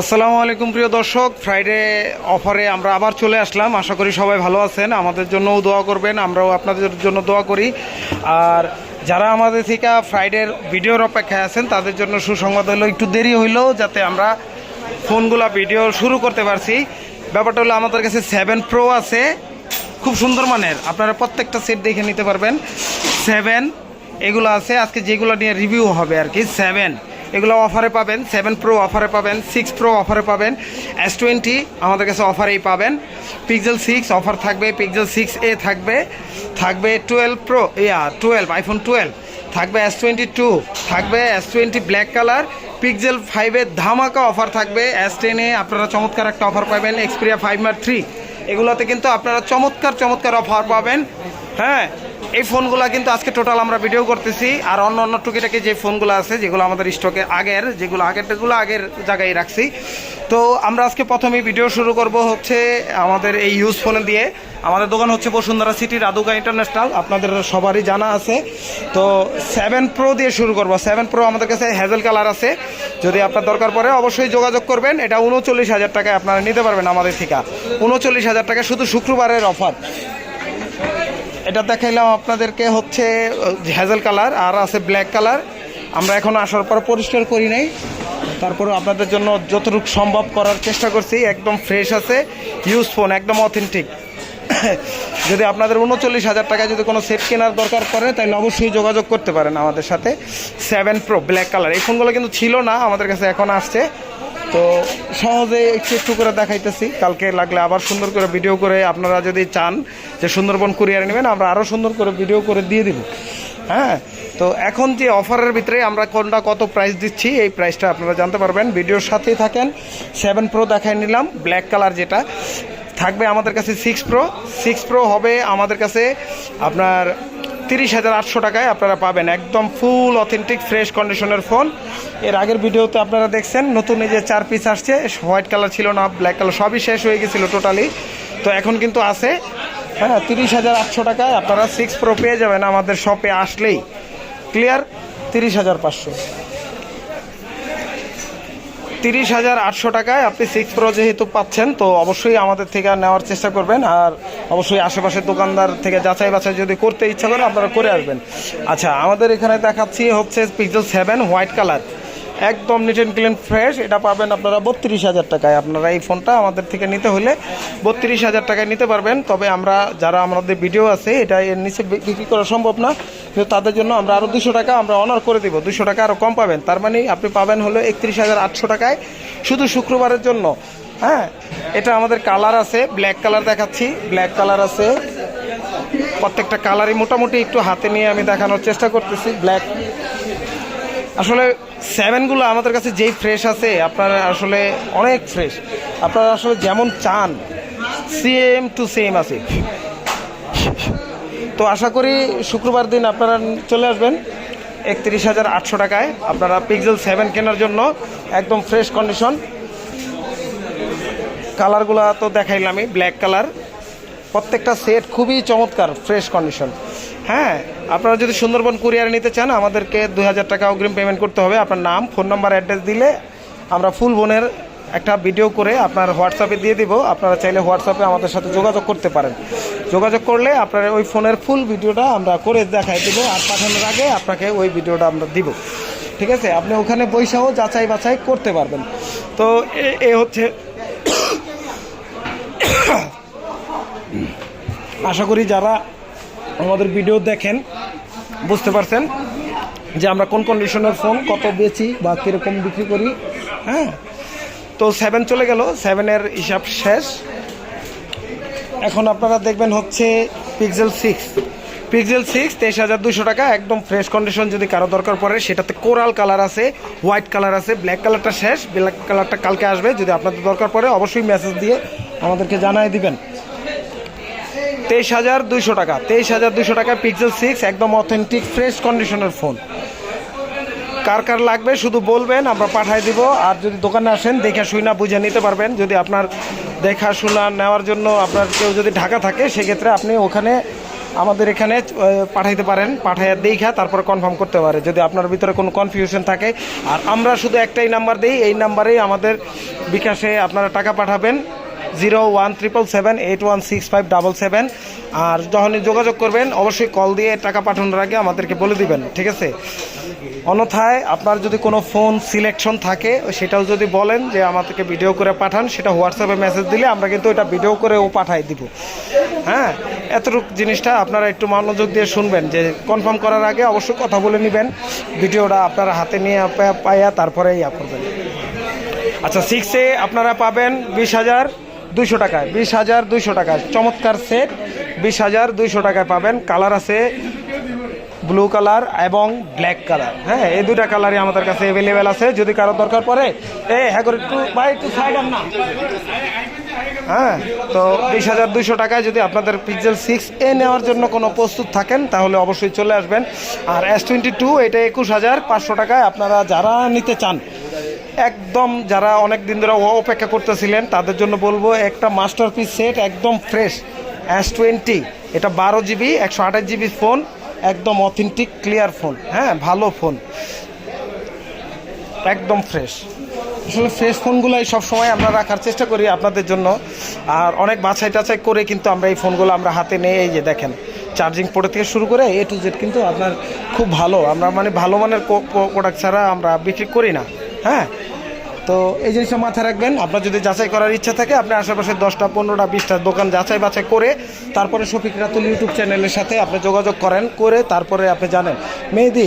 আসসালামু আলাইকুম প্রিয় দর্শক। ফ্রাইডে অফারে আমরা আবার চলে আসলাম। আশা করি সবাই ভালো আছেন। আমাদের জন্যও দোয়া করবেন। আমরাও আপনাদের জন্য দোয়া করি। আর যারা আমাদের থেকে ফ্রাইডের ভিডিওর অপেক্ষায় আছেন, তাদের জন্য সুসংবাদ হলো, একটু দেরি হইলেও যাতে আমরা ফোনগুলা ভিডিও শুরু করতে পারছি। ব্যাপারটা হলো, আমাদের কাছে সেভেন প্রো আছে। খুব সুন্দর মানের। আপনারা প্রত্যেকটা সেট দেখে নিতে পারবেন। সেভেন এগুলো আছে। আজকে যেগুলো নিয়ে রিভিউ হবে আর কি সেভেন এগুলো অফারে পাবেন সেভেন প্রো অফারে পাবেন সিক্স প্রো অফারে পাবেন এস টোয়েন্টি আমাদের কাছে অফারেই পাবেন। পিক্সেল সিক্স অফার থাকবে পিক্সেল সিক্স এ থাকবে থাকবে টুয়েলভ প্রো ইয়া টুয়েলভ আইফোন টুয়েলভ থাকবে এস টোয়েন্টি টু থাকবে S twenty black colour Pixel ফাইভের ধামাকা অফার থাকবে এস টেনে আপনারা চমৎকার একটা অফার পাবেন এক্সপিরিয়া ফাইভ মার থ্রি এগুলোতে কিন্তু আপনারা চমৎকার চমৎকার অফার পাবেন। হ্যাঁ এই ফোনগুলো কিন্তু আজকে টোটাল আমরা ভিডিও করতেছি। আর অন্য অন্য টুকিটাকি যে ফোনগুলো আছে, যেগুলো আমাদের স্টকে আগের, যেগুলো আগেরগুলো আগের জায়গায় রাখছি। তো আমরা আজকে প্রথমেই ভিডিও শুরু করব হচ্ছে আমাদের এই ইউজ ফোনে দিয়ে। আমাদের দোকান হচ্ছে বসুন্ধরা সিটি রাধুকা ইন্টারন্যাশনাল আপনাদের সবারই জানা আছে। তো সেভেন প্রো দিয়ে শুরু করব। সেভেন প্রো আমাদের কাছে হ্যাজেল কালার আছে। যদি আপনার দরকার পড়ে অবশ্যই যোগাযোগ করবেন। এটা উনচল্লিশ হাজার টাকায় আপনারা নিতে পারবেন আমাদের থেকে উনচল্লিশ হাজার টাকা শুধু শুক্রবারের অফার এটা দেখাইলাম আপনাদেরকে হচ্ছে হ্যাজেল কালার, আর আছে ব্ল্যাক কালার। আমরা এখন আসার পর পরিষ্কার করি নাই। তারপরে আপনাদের জন্য যতটুকু সম্ভব করার চেষ্টা করছি, একদম ফ্রেশ আছে, ইউজ ফোন, একদম অথেন্টিক। যদি আপনাদের উনচল্লিশ হাজার টাকায় যদি কোনো সেট কেনার দরকার পড়ে, তাহলে অবশ্যই যোগাযোগ করতে পারেন আমাদের সাথে। Seven pro, black colour. এই ফোনগুলো কিন্তু ছিল না, আমাদের কাছে এখন আসছে। তো সহজে একটু একটু করে দেখাইতেছি। কালকে লাগলে আবার সুন্দর করে ভিডিও করে আপনারা যদি চান যে সুন্দরবন কুরিয়ারে নেবেন, আমরা আরও সুন্দর করে ভিডিও করে দিয়ে দিব। হ্যাঁ? তো এখন যে অফারের ভিতরে আমরা কোনটা কত প্রাইস দিচ্ছি, এই প্রাইসটা আপনারা জানতে পারবেন। ভিডিওর সাথেই থাকেন। সেভেন প্রো দেখাই নিলাম ব্ল্যাক কালার যেটা। থাকবে আমাদের কাছে সিক্স প্রো সিক্স প্রো হবে আমাদের কাছে আপনার তিরিশ হাজার আটশো টাকায় আপনারা পাবেন একদম ফুল অথেন্টিক ফ্রেশ কন্ডিশনের ফোন এর আগের ভিডিওতে আপনারা দেখছেন, নতুন এই যে চার পিস আসছে হোয়াইট কালার ছিল না ব্ল্যাক কালার সবই শেষ হয়ে গেছিল টোটালি তো এখন কিন্তু আছে। হ্যাঁ তিরিশ হাজার আটশো টাকায় আপনারা সিক্স প্রো পেয়ে যাবেন আমাদের শপে আসলেই। ক্লিয়ার তিরিশ হাজার পাঁচশো। তিরিশ হাজার আটশো টাকায় আপনি সিক্স প্রো যেহেতু পাচ্ছেন, তো অবশ্যই আমাদের থেকে নেওয়ার চেষ্টা করবেন। আর অবশ্যই আশেপাশের দোকানদার থেকে যাচাই বাছাই যদি করতে ইচ্ছা করেন আপনারা করে আসবেন। আচ্ছা আমাদের এখানে দেখাচ্ছি হচ্ছে পিক্সেল সেভেন হোয়াইট কালার একদম নিট অ্যান্ড ক্লিন ফ্রেশ এটা পাবেন আপনারা বত্রিশ হাজার টাকায়। আপনারা এই ফোনটা আমাদের থেকে নিতে হলে বত্রিশ হাজার টাকায় নিতে পারবেন। তবে আমরা, যারা আমাদের ভিডিও আছে, এটা এর নিচে বিক্রি করা সম্ভব না। কিন্তু তাদের জন্য আমরা আরও দুশো টাকা আমরা অনার করে দিব। দুশো টাকা আরও কম পাবেন। তার মানে আপনি পাবেন হলো একত্রিশ হাজার আটশো টাকায় শুধু শুক্রবারের জন্য। হ্যাঁ? এটা আমাদের কালার আছে ব্ল্যাক কালার দেখাচ্ছি ব্ল্যাক কালার আছে। প্রত্যেকটা কালারই মোটামুটি একটু হাতে নিয়ে আমি দেখানোর চেষ্টা করতেছি ব্ল্যাক আসলে সেভেনগুলো আমাদের কাছে যেই ফ্রেশ আছে, আপনারা আসলে অনেক ফ্রেশ আপনারা আসলে যেমন চান সেম টু সেম আছে। তো আশা করি শুক্রবার দিন আপনারা চলে আসবেন, একত্রিশ হাজার আটশো টাকায়। আপনারা পিক্সেল সেভেন কেনার জন্য একদম ফ্রেশ কন্ডিশন কালারগুলো তো দেখাইলামই ব্ল্যাক কালার প্রত্যেকটা সেট খুবই চমৎকার ফ্রেশ কন্ডিশন হ্যাঁ আপনারা যদি সুন্দরবন কুরিয়ারে নিতে চান, আমাদেরকে দুই হাজার টাকা অগ্রিম পেমেন্ট করতে হবে। আপনার নাম ফোন নাম্বার অ্যাড্রেস দিলে আমরা ফুল বোনের একটা ভিডিও করে আপনার হোয়াটসঅ্যাপে দিয়ে দিব। আপনারা চাইলে হোয়াটসঅ্যাপে আমাদের সাথে যোগাযোগ করতে পারেন। যোগাযোগ করলে আপনার ওই ফোনের ফুল ভিডিওটা আমরা করে দেখাই দেবো আর পাঠানোর আগে আপনাকে ওই ভিডিওটা আমরা দিব। ঠিক আছে? আপনি ওখানে বৈশাও যাচাই বাছাই করতে পারবেন। তো এ- এ হচ্ছে আশা করি যারা আমাদের ভিডিও দেখেন, বুঝতে পারছেন যে আমরা কোন কন্ডিশনের ফোন কত বেচি বা কীরকম বিক্রি করি হ্যাঁ? তো সেভেন চলে গেল সেভেনের হিসাব শেষ। এখন আপনারা দেখবেন হচ্ছে পিক্সেল সিক্স পিক্সেল সিক্স তেইশ হাজার দুশো টাকা, একদম ফ্রেশ কন্ডিশন যদি কারও দরকার পড়ে, সেটাতে কোরাল কালার আছে হোয়াইট কালার আছে ব্ল্যাক কালারটা শেষ ব্ল্যাক কালারটা কালকে আসবে, যদি আপনাদের দরকার পড়ে, অবশ্যই মেসেজ দিয়ে আমাদেরকে জানাই দিবেন। তেইশ হাজার দুইশো টাকা, তেইশ হাজার দুইশো টাকা পিক্সেল সিক্স একদম অথেন্টিক ফ্রেশ কন্ডিশনের ফোন কার কার লাগবে শুধু বলবেন, আমরা পাঠাই দিব। আর যদি দোকানে আসেন, দেখে শুনা বুঝে নিতে পারবেন। যদি আপনার দেখা শোনা নেওয়ার জন্য আপনার কেউ যদি ঢাকা থাকে, সেক্ষেত্রে আপনি ওখানে আমাদের এখানে পাঠাইতে পারেন। পাঠাইয়া দেখা, তারপরে কনফার্ম করতে পারে। যদি আপনার ভিতরে কোনো কনফিউশন থাকে। আর আমরা শুধু একটাই নাম্বার দিই। এই নাম্বারেই আমাদের বিকাশে আপনারা টাকা পাঠাবেন। Zero one triple seven eight one six five double seven. আর যখনই যোগাযোগ করবেন, অবশ্যই কল দিয়ে টাকা পাঠানোর আগে আমাদেরকে বলে দিবেন, ঠিক আছে? অন্যথায় আপনার যদি কোনো ফোন সিলেকশন থাকে, সেটাও যদি বলেন যে আমাদেরকে ভিডিও করে পাঠান, সেটা হোয়াটসঅ্যাপে মেসেজ দিলে আমরা কিন্তু এটা ভিডিও করেও পাঠাই দিব। হ্যাঁ এতটুকু জিনিসটা আপনারা একটু মনোযোগ দিয়ে শুনবেন, যে কনফার্ম করার আগে অবশ্যই কথা বলে নেবেন, ভিডিওটা আপনারা হাতে নিয়ে পাইয়া তারপরে ইয়া করবেন। আচ্ছা সিক্সে আপনারা পাবেন বিশ হাজার দুইশো টাকায়। বিশ হাজার দুইশো টাকায়। চমৎকার সেট বিশ হাজার দুইশো টাকায় পাবেন। কালার আছে ব্লু কালার এবং ব্ল্যাক কালার হ্যাঁ এই দুটা কালারই আমাদের কাছে অ্যাভেলেবেল আছে। যদি কারও দরকার পড়ে, এ হ্যাঁ করে একটু, ভাই, একটু সাইড না। হ্যাঁ তো বিশ হাজার দুশো টাকায় যদি আপনাদের পিক্সেল সিক্স এ নেওয়ার জন্য কোনো প্রস্তুত থাকেন, তাহলে অবশ্যই চলে আসবেন। আর এস টোয়েন্টি টু এটা একুশ হাজার পাঁচশো টাকায় আপনারা যারা নিতে চান একদম যারা অনেক দিন ধরে অপেক্ষা করতেছিলেন, তাদের জন্য বলব একটা মাস্টার পিস সেট একদম ফ্রেশ এস টোয়েন্টি এটা বারো জিবি একশো আঠাশ জিবি ফোন একদম অথেন্টিক ক্লিয়ার ফোন হ্যাঁ ভালো ফোন একদম ফ্রেশ আসলে ফ্রেশ ফোনগুলোই সবসময় আমরা রাখার চেষ্টা করি আপনাদের জন্য। আর অনেক বাছাই টাছাই করে কিন্তু আমরা এই ফোনগুলো আমরা হাতে নিয়ে এই যে দেখেন চার্জিং পোর্ট থেকে শুরু করে এ টু জেড কিন্তু আপনার খুব ভালো। আমরা মানে ভালো মানের প্রোডাক্ট ছাড়া আমরা বিক্রি করি না হ্যাঁ? তো এই জিনিসটা মাথায় রাখবেন, আপনার যদি যাচাই করার ইচ্ছা থাকে, আপনি আশেপাশে দশটা, পনেরোটা, বিশটা দোকান যাচাই বাছাই করে, তারপরে শফিক রাতুল ইউটিউব চ্যানেলের সাথে আপনি যোগাযোগ করেন করে তারপরে আপনি জানেন। মেহেদি,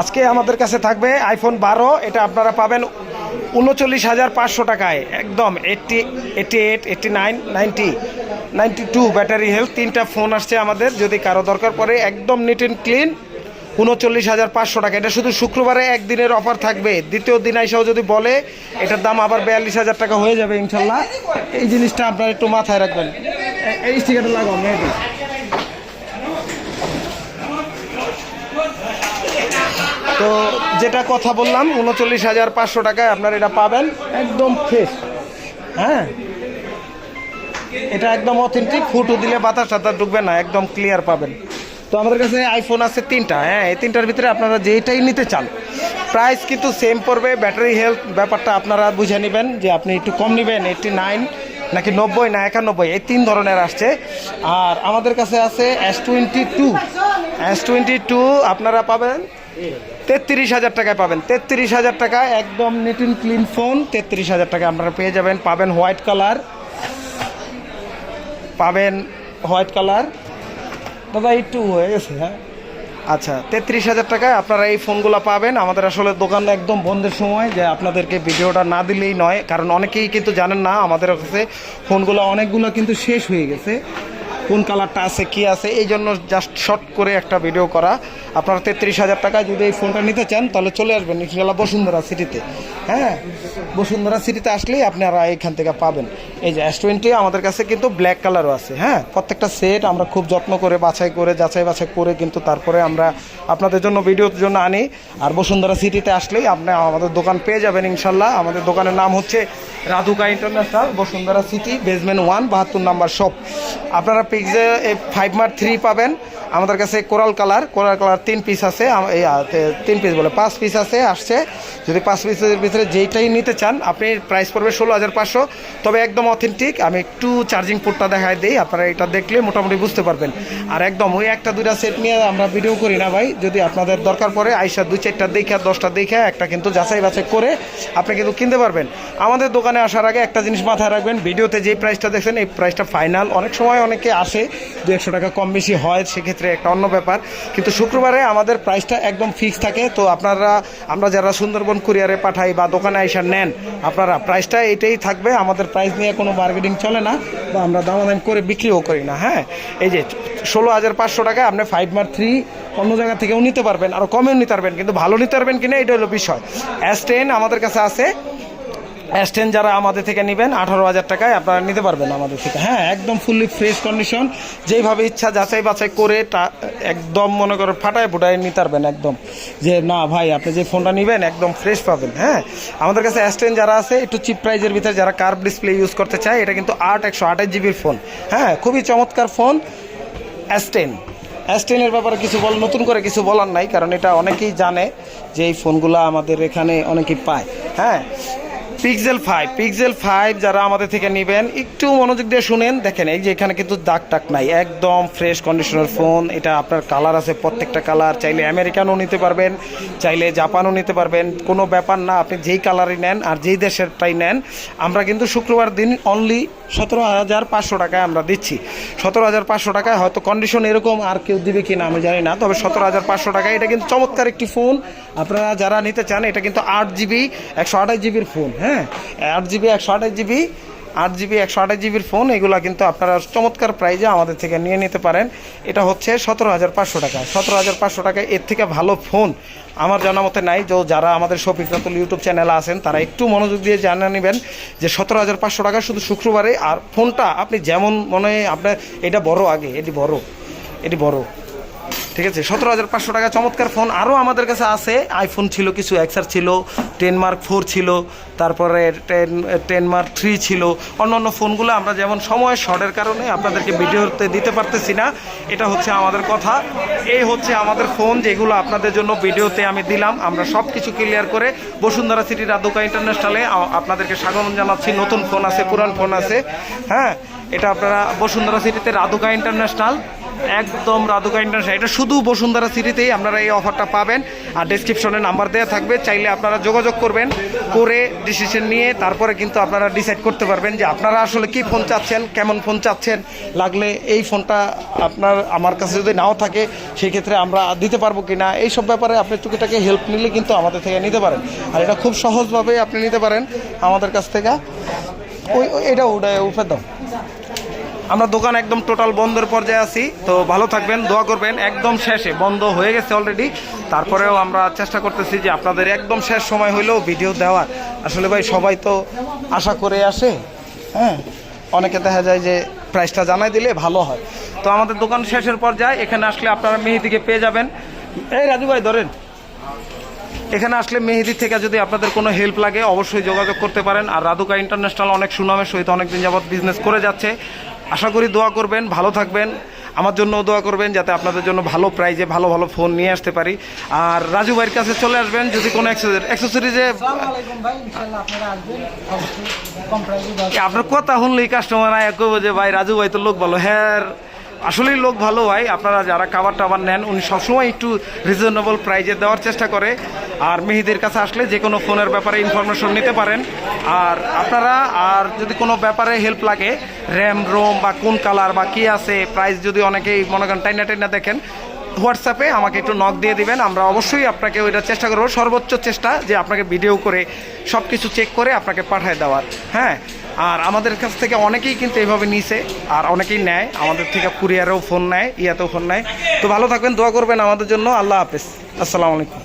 আজকে আমাদের কাছে থাকবে আইফোন বারো, এটা আপনারা পাবেন উনচল্লিশ হাজার পাঁচশো টাকায়। একদম eighty eighty eight eighty nine ninety ninety two battery health তিনটা ফোন আসছে আমাদের, যদি কারও দরকার পড়ে, একদম নিট অ্যান্ড ক্লিন উনচল্লিশ হাজার পাঁচশো টাকা। এটা শুধু শুক্রবারে একদিনের অফার থাকবে। দ্বিতীয় দিন আইসাও যদি বলে, এটার দাম আবার বিয়াল্লিশ হাজার টাকা হয়ে যাবে ইনশাল্লাহ। এই জিনিসটা আপনারা একটু মাথায় রাখবেন। এই স্টিকারটা লাগাও মেয়েটি তো যেটা কথা বললাম উনচল্লিশ হাজার পাঁচশো টাকায় আপনারা এটা পাবেন। একদম ফ্রেশ হ্যাঁ? এটা একদম অথেন্টিক ফুটো দিলে বাতাস টাতাস ঢুকবে না, একদম ক্লিয়ার পাবেন। তো আমাদের কাছে আইফোন আছে তিনটা হ্যাঁ এই তিনটার ভিতরে আপনারা যেইটাই নিতে চান প্রাইস কিন্তু সেম পড়বে ব্যাটারি হেলথ ব্যাপারটা আপনারা বুঝে নেবেন যে আপনি একটু কম নেবেন এইটটি নাইন নাকি নব্বই, না একানব্বই, এই তিন ধরনের আসছে। আর আমাদের কাছে আছে S twenty two S twenty two আপনারা পাবেন তেত্রিশ হাজার টাকায় পাবেন। তেত্রিশ হাজার টাকা একদম নিট অ্যান্ড ক্লিন ফোন তেত্রিশ হাজার টাকা আপনারা পেয়ে যাবেন, পাবেন হোয়াইট কালার পাবেন হোয়াইট কালার দাদা, একটু হয়ে গেছে হ্যাঁ। আচ্ছা তেত্রিশ হাজার টাকায় আপনারা এই ফোনগুলো পাবেন। আমাদের আসলে দোকান একদম বন্ধের সময়, যে আপনাদেরকে ভিডিওটা না দিলেই নয়, কারণ অনেকেই কিন্তু জানেন না, আমাদের কাছে ফোনগুলো অনেকগুলো কিন্তু শেষ হয়ে গেছে। কোন কালারটা আছে, কি আছে এই জন্য জাস্ট শর্ট করে একটা ভিডিও করা। আপনারা তেত্রিশ হাজার টাকায় যদি এই ফোনটা নিতে চান, তাহলে চলে আসবেন ইনশাল্লাহ বসুন্ধরা সিটিতে। হ্যাঁ? বসুন্ধরা সিটিতে আসলেই আপনারা এখান থেকে পাবেন। এই যে এস টোয়েন্টি আমাদের কাছে কিন্তু ব্ল্যাক কালারও আছে হ্যাঁ? প্রত্যেকটা সেট আমরা খুব যত্ন করে, বাছাই করে, যাচাই বাছাই করে কিন্তু তারপরে আমরা আপনাদের জন্য ভিডিওর জন্য আনি। আর বসুন্ধরা সিটিতে আসলেই আপনি আমাদের দোকান পেয়ে যাবেন ইনশাল্লাহ। আমাদের দোকানের নাম হচ্ছে Radhuka international, Bashundhara city basement one বাহাত্তর নাম্বার শপ আপনারা পিকজে ফাইভ মার্ক থ্রি পাবেন। আমাদের কাছে কোরাল কালার কোরাল কালার তিন পিস আছে তিন পিস বলে, পাঁচ পিস আছে, আসছে। যদি পাঁচ পিসের ভিতরে যেইটাই নিতে চান, আপনি প্রাইস পড়বে ষোলো হাজার পাঁচশো। তবে একদম অথেন্টিক আমি একটু চার্জিং পোর্টটা দেখাই দিই, আপনারা এটা দেখলে মোটামুটি বুঝতে পারবেন। আর একদম ওই একটা, দুইটা সেট নিয়ে আমরা ভিডিও করি না ভাই, যদি আপনাদের দরকার পড়ে, আইসা দুই চারটা দেখে, দশটা দেখে, একটা কিন্তু যাচাই বাছাই করে আপনি কিন্তু কিনতে পারবেন। আমাদের দোকানে আসার আগে একটা জিনিস মাথায় রাখবেন, ভিডিওতে যেই প্রাইসটা দেখছেন, এই প্রাইসটা ফাইনাল অনেক সময় অনেকে আসে, দু টাকা কম বেশি হয়, সেক্ষেত্রে একটা অন্য ব্যাপার। কিন্তু শুক্রবারে আমাদের প্রাইসটা একদম ফিক্স থাকে। তো আপনারা, আমরা যারা সুন্দরবন কুরিয়ারে পাঠাই বা দোকানে আইসা নেন, আপনারা প্রাইসটা এটাই থাকবে। আমাদের প্রাইস নিয়ে কোনো বার্গেনিং চলে না বা আমরা দামাদাম করে বিক্রিও করি না হ্যাঁ? এই যে ষোলো হাজার পাঁচশো টাকায় আপনি ফাইভ মার থ্রি অন্য জায়গা থেকেও নিতে পারবেন আরও কমেও নিতে পারবেন, কিন্তু ভালো নিতে পারবেন কিনা, এটা হলো বিষয়। অ্যাস টেন আমাদের কাছে আছে এস টেন যারা আমাদের থেকে নেবেন, আঠারো হাজার টাকায় আপনারা নিতে পারবেন আমাদের থেকে। হ্যাঁ একদম ফুললি ফ্রেশ কন্ডিশন যেইভাবে ইচ্ছা যাচাই বাছাই করে একদম মনে করো ফাটায় ফুটায় নিতে পারবেন একদম। যে না ভাই, আপনি যে ফোনটা নেবেন, একদম ফ্রেশ পাবেন হ্যাঁ। আমাদের কাছে এস টেন যারা আছে, একটু চিপ প্রাইজের ভিতরে যারা কার্ভ ডিসপ্লে ইউজ করতে চায়, এটা কিন্তু আট, একশো আঠাশ জিবির ফোন হ্যাঁ খুবই চমৎকার ফোন এস টেন এস টেনের ব্যাপারে কিছু বল, নতুন করে কিছু বলার নাই, কারণ এটা অনেকেই জানে যে এই ফোনগুলো আমাদের এখানে অনেকেই পায় হ্যাঁ। পিক্সেল ফাইভ পিক্সেল ফাইভ যারা আমাদের থেকে নেবেন, একটু মনোযোগ দিয়ে শুনেন। দেখেন, এই যে এখানে কিন্তু দাগ টাক নাই, একদম ফ্রেশ কন্ডিশনের ফোন এটা আপনার কালার আছে প্রত্যেকটা কালার চাইলে আমেরিকানও নিতে পারবেন, চাইলে জাপানও নিতে পারবেন, কোনো ব্যাপার না, আপনি যেই কালারই নেন আর যেই দেশেরটাই নেন, আমরা কিন্তু শুক্রবার দিন অনলি সতেরো হাজার পাঁচশো টাকায় আমরা দিচ্ছি। সতেরো হাজার পাঁচশো টাকায় হয়তো কন্ডিশন এরকম আর কেউ দিবে কি না আমি জানি না, তবে সতেরো হাজার পাঁচশো টাকায় এটা কিন্তু চমৎকার একটি ফোন আপনারা যারা নিতে চান, এটা কিন্তু আট জিবি একশো আঠাশ জিবির ফোন হ্যাঁ? আট জিবি একশো আঠাশ জিবি আট জিবি একশো আঠাশ জিবির ফোন এগুলো কিন্তু আপনারা চমৎকার প্রাইজে আমাদের থেকে নিয়ে নিতে পারেন। এটা হচ্ছে সতেরো হাজার পাঁচশো টাকা। সতেরো হাজার পাঁচশো টাকায় এর থেকে ভালো ফোন আমার জানা মতে নাই। যে যারা আমাদের শফিক রাতুল ইউটিউব চ্যানেলে আছেন, তারা একটু মনোযোগ দিয়ে জানা নেবেন যে সতেরো হাজার পাঁচশো টাকা শুধু শুক্রবারে, আর ফোনটা আপনি যেমন মনে হয় আপনার, এটা বড় আগে, এটি বড় এটি বড়। ঠিক আছে, সতেরো হাজার পাঁচশো টাকা চমৎকার ফোন। আরও আমাদের কাছে আছে আইফোন ছিল, কিছু এক্সার ছিল টেন মার্ক ফোর ছিল, তারপরে টেন টেন মার্ক থ্রি ছিল। অন্য অন্য ফোনগুলো আমরা যেমন সময় শর্টের কারণে আপনাদেরকে ভিডিওতে দিতে পারতেছি না, এটা হচ্ছে আমাদের কথা। এই হচ্ছে আমাদের ফোন যেগুলো আপনাদের জন্য ভিডিওতে আমি দিলাম। আমরা সব কিছু ক্লিয়ার করে বসুন্ধরা সিটি রাধুকা ইন্টারন্যাশনালে আপনাদেরকে স্বাগত জানাচ্ছি। নতুন ফোন আছে, পুরান ফোন আছে। হ্যাঁ এটা আপনারা বসুন্ধরা সিটিতে রাধুকা ইন্টারন্যাশনাল একদম রাধুকা ইন্টারন্যাশনাল। এটা শুধু বসুন্ধরা সিটিতেই আপনারা এই অফারটা পাবেন। আর ডিসক্রিপশনে নাম্বার দেওয়া থাকবে। চাইলে আপনারা যোগাযোগ করবেন, করে ডিসিশন নিয়ে তারপরে কিন্তু আপনারা ডিসাইড করতে পারবেন যে আপনারা আসলে কি ফোন চাচ্ছেন, কেমন ফোন চাচ্ছেন। লাগলে এই ফোনটা আপনার, আমার কাছে যদি নাও থাকে সেই ক্ষেত্রে আমরা দিতে পারব কি না এইসব ব্যাপারে আপনি টুকিটাকে হেল্প নিলে কিন্তু আমাদের থেকে নিতে পারেন। আর এটা খুব সহজভাবে আপনি নিতে পারেন আমাদের কাছ থেকে। ওই এটা ওটা উপরে দাও। আমরা দোকান একদম টোটাল বন্ধের পর্যায়ে আছি। তো ভালো থাকবেন, দোয়া করবেন, একদম শেষে। বন্ধ হয়ে গেছে অলরেডি তারপরেও আমরা চেষ্টা করতেছি যে আপনাদের একদম শেষ সময় হইলেও ভিডিও দেওয়ার। আসলে ভাই, সবাই তো আশা করে আসে হ্যাঁ? অনেকে দেখা যায় যে প্রাইসটা জানাই দিলে ভালো হয়। তো আমাদের দোকান শেষের পর্যায়ে, এখানে আসলে আপনারা মেহেদিকে পেয়ে যাবেন। এই রাজু ভাই, ধরেন। এখানে আসলে মেহেদি থেকে যদি আপনাদের কোনো হেল্প লাগে, অবশ্যই যোগাযোগ করতে পারেন। আর রাধুকা ইন্টারন্যাশনাল অনেক সুনামের সহিত অনেকদিন যাবৎ বিজনেস করে যাচ্ছে। আশা করি দোয়া করবেন ভালো থাকবেন। আমার জন্য দোয়া করবেন যাতে আপনাদের জন্য ভালো প্রাইজে ভালো ভালো ফোন নিয়ে আসতে পারি। আর রাজু ভাইয়ের কাছে চলে আসবেন যদি কোনো অ্যাক্সেসরিজে আপনারা কথা শুনলেই কাস্টমার আয় কইব যে ভাই রাজু ভাই তো লোক বলো হ্যাঁ আসলেই লোক ভালো হয় আপনারা যারা খাবার টাবার নেন, উনি সবসময় একটু রিজনেবল প্রাইজে দেওয়ার চেষ্টা করে। আর মেহিদের কাছে আসলে যে কোনো ফোনের ব্যাপারে ইনফরমেশন নিতে পারেন। আর আপনারা, আর যদি কোনো ব্যাপারে হেল্প লাগে র্যাম রোম বা কোন কালার বা কী আছে প্রাইস যদি অনেকেই মনে করেন টাইনা টাইনা দেখেন হোয়াটসঅ্যাপে আমাকে একটু নক দিয়ে দিবেন। আমরা অবশ্যই আপনাকে ওইটা চেষ্টা করব। সর্বোচ্চ চেষ্টা যে আপনাকে ভিডিও করে সব কিছু চেক করে আপনাকে পাঠায় দেওয়ার। হ্যাঁ? আর আমাদের কাছ থেকে অনেকেই কিন্তু এইভাবে নিছে, আর অনেকেই নেয়। আমাদের থেকে কুরিয়ারেও ফোন নেয়, ইয়াতেও ফোন নেয়। তো ভালো থাকবেন, দোয়া করবেন আমাদের জন্য। আল্লাহ হাফেজ। আসসালামু আলাইকুম।